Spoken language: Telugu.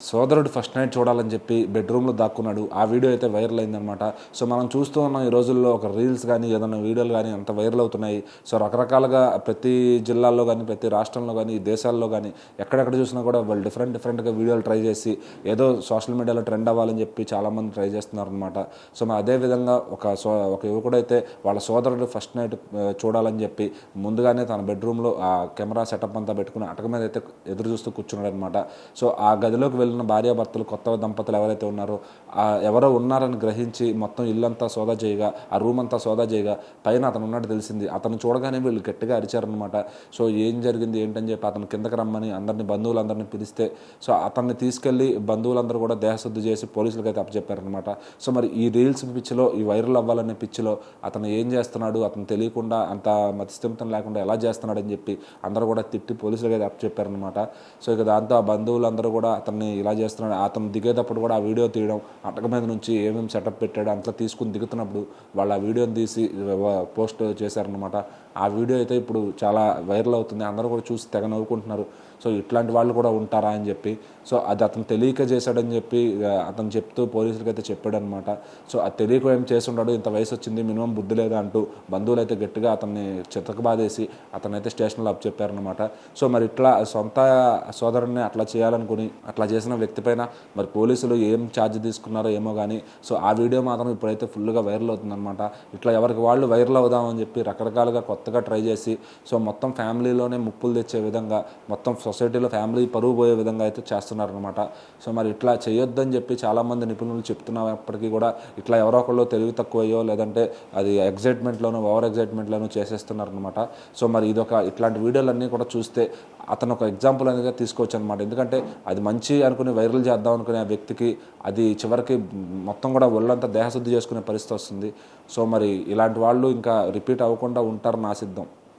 సోదరుడు ఫస్ట్ నైట్ చూడాలని చెప్పి బెడ్రూమ్లో దాక్కున్నాడు. ఆ వీడియో అయితే వైరల్ అయిందనమాట సో మనం చూస్తూ ఉన్నాం ఈ రోజుల్లో ఒక రీల్స్ కానీ ఏదైనా వీడియోలు కానీ అంత వైరల్ అవుతున్నాయి. సో రకరకాలుగా ప్రతి జిల్లాల్లో కానీ ప్రతి రాష్ట్రంలో కానీ దేశాల్లో కానీ ఎక్కడెక్కడ చూసినా కూడా వాళ్ళు డిఫరెంట్ డిఫరెంట్గా వీడియోలు ట్రై చేసి ఏదో సోషల్ మీడియాలో ట్రెండ్ అవ్వాలని చెప్పి చాలామంది ట్రై చేస్తున్నారు అనమాట సో మరి అదేవిధంగా ఒక సో ఒక యువకుడైతే వాళ్ళ సోదరుడు ఫస్ట్ నైట్ చూడాలని చెప్పి ముందుగానే తన బెడ్రూమ్లో ఆ కెమెరా సెటప్ అంతా పెట్టుకుని అటక మీద అయితే ఎదురు చూస్తూ కూర్చున్నాడు అనమాట సో ఆ గదిలోకి వెళ్ళిన భార్యాభర్తలు కొత్త దంపతులు ఎవరైతే ఉన్నారో ఎవరో ఉన్నారని గ్రహించి మొత్తం ఇల్లంతా సోదా చేయగా ఆ రూమ్ అంతా సోదా చేయగా పైన అతను ఉన్నట్టు తెలిసింది. అతను చూడగానే వీళ్ళు గట్టిగా అరిచారనమాట సో ఏం జరిగింది ఏంటని చెప్పి అతను కిందకి రమ్మని అందరిని బంధువులందరినీ పిలిస్తే సో అతన్ని తీసుకెళ్ళి బంధువులందరూ కూడా దేహశుద్ధి చేసి పోలీసులకు అయితే అప్పచెప్పారనమాట సో మరి ఈ రీల్స్ పిచ్చిలో ఈ వైరల్ అవ్వాలనే పిచ్చిలో అతను ఏం చేస్తున్నాడు అతను తెలియకుండా అంత మతిస్థిమితం లేకుండా ఎలా చేస్తున్నాడని చెప్పి అందరూ కూడా తిట్టి పోలీసులకు అయితే అప్పచెప్పారనమాట సో ఇక దాంతో ఆ బంధువులందరూ కూడా అతన్ని ఇలా చేస్తున్నాడు అతను దిగేటప్పుడు కూడా ఆ వీడియో తీయడం అటక మీద నుంచి ఏమేమి సెటప్ పెట్టాడు అంతా తీసుకుని దిగుతున్నప్పుడు వాళ్ళు ఆ వీడియోని తీసి పోస్ట్ చేశారనమాట ఆ వీడియో అయితే ఇప్పుడు చాలా వైరల్ అవుతుంది అందరూ కూడా చూసి తెగ నవ్వుకుంటున్నారు. సో ఇట్లాంటి వాళ్ళు కూడా ఉంటారా అని చెప్పి సో అది అతను తెలియక చేశాడని చెప్పి అతను చెప్తూ పోలీసులకి అయితే చెప్పాడు అనమాట సో అది తెలియక ఏం చేస్తుంటాడు ఇంత వయసు వచ్చింది మినిమం బుద్ధి లేదా అంటూ బంధువులు అయితే గట్టిగా అతన్ని చితకబాదేసి అతనైతే స్టేషన్లో అప్ చెప్పారనమాట సో మరి ఇట్లా సొంత సోదరుడిని అట్లా చేయాలనుకుని అట్లా చేసిన వ్యక్తి పైన మరి పోలీసులు ఏం ఛార్జ్ తీసుకున్నారో ఏమో కానీ సో ఆ వీడియో మాత్రం ఇప్పుడైతే ఫుల్గా వైరల్ అవుతుందన్నమాట. ఇట్లా ఎవరికి వాళ్ళు వైరల్ అవుదామని చెప్పి రకరకాలుగా కొత్తగా ట్రై చేసి సో మొత్తం ఫ్యామిలీలోనే ముప్పులు తెచ్చే విధంగా మొత్తం సొసైటీలో ఫ్యామిలీ పరువు పోయే విధంగా అయితే చేస్తున్నారనమాట సో మరి ఇట్లా చేయొద్దని చెప్పి చాలామంది నిపుణులు చెప్తున్నప్పటికీ కూడా ఇట్లా ఎవరో ఒకళ్ళు తెలివి తక్కువయ్యో లేదంటే అది ఎగ్జైట్మెంట్లోనూ ఓవర్ ఎగ్జైట్మెంట్లోనూ చేసేస్తున్నారనమాట సో మరి ఇదొక ఇట్లాంటి వీడియోలన్నీ కూడా చూస్తే అతను ఒక ఎగ్జాంపుల్ అనేది తీసుకోవచ్చు అనమాట ఎందుకంటే అది మంచి అనుకుని వైరల్ చేద్దాం అనుకునే ఆ వ్యక్తికి అది చివరికి మొత్తం కూడా ఒళ్ళంతా దేహశుద్ధి చేసుకునే పరిస్థితి వస్తుంది. సో మరి ఇలాంటి వాళ్ళు ఇంకా రిపీట్ అవ్వకుండా ఉంటారని ఆశిద్దాం